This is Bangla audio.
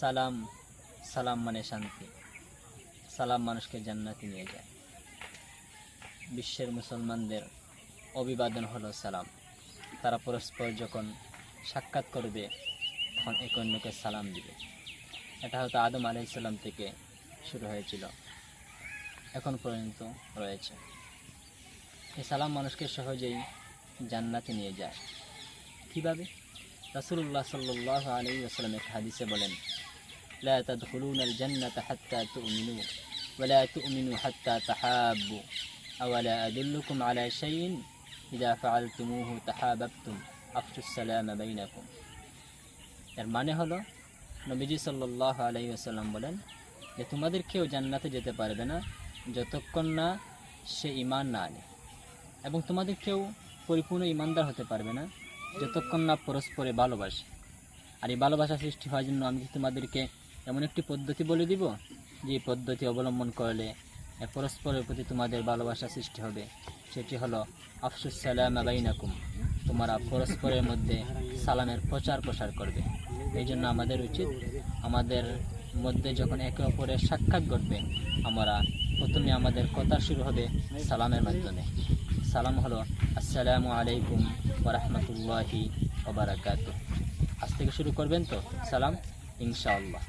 সালাম সালাম মানে শান্তি। সালাম মানুষকে জান্নাতে নিয়ে যায়। বিশ্বের মুসলমানদের অভিবাদন হলো সালাম। তারা পরস্পর যখন সাক্ষাৎ করবে, তখন এক অন্যকে সালাম দিবে। এটা হয়তো আদম আলাইসাল্লাম থেকে শুরু হয়েছিল, এখন পর্যন্ত রয়েছে। এই সালাম মানুষকে সহজেই জান্নাতে নিয়ে যায়। কীভাবে? রাসুল্লাহ সাল্লাহ আলী আসসালাম হাদিসে বলেন لا تدخلون الجنة حتى تؤمنوا ولا تؤمنوا حتى تحابوا أولا أدلكم على شيء إذا فعلتموه تحاببتم أفشوا السلام بينكم এর মানে হলো নবীজি সাল্লাহ আলাইহি আসাল্লাম বলেন যে তোমাদের কেউ জান্নাতে যেতে পারবে না যতক্ষণ না সে ইমান না আনে এবং তোমাদের কেউ পরিপূর্ণ ইমানদার হতে পারবে না যতক্ষণ না পরস্পরে ভালোবাসে আর এই ভালোবাসা সৃষ্টি হওয়ার জন্য আমি কি তোমাদেরকে এমন একটি পদ্ধতি বলে দিব, যে পদ্ধতি অবলম্বন করলে পরস্পরের প্রতি তোমাদের ভালোবাসা সৃষ্টি হবে। সেটি হলো, আফসুস সালাম আবাইনাকুম তোমরা পরস্পরের মধ্যে সালামের প্রচার প্রসার করবে। এই জন্য আমাদের উচিত, আমাদের মধ্যে যখন একে অপরের সাক্ষাৎ ঘটবে, আমরা প্রথমে আমাদের কথা শুরু হবে সালামের মাধ্যমে। সালাম হলো, আসসালামু আলাইকুম ওরহমতুল্লাহি ওবরাকাত আজ থেকে শুরু করবেন তো সালাম? ইনশাআল্লাহ।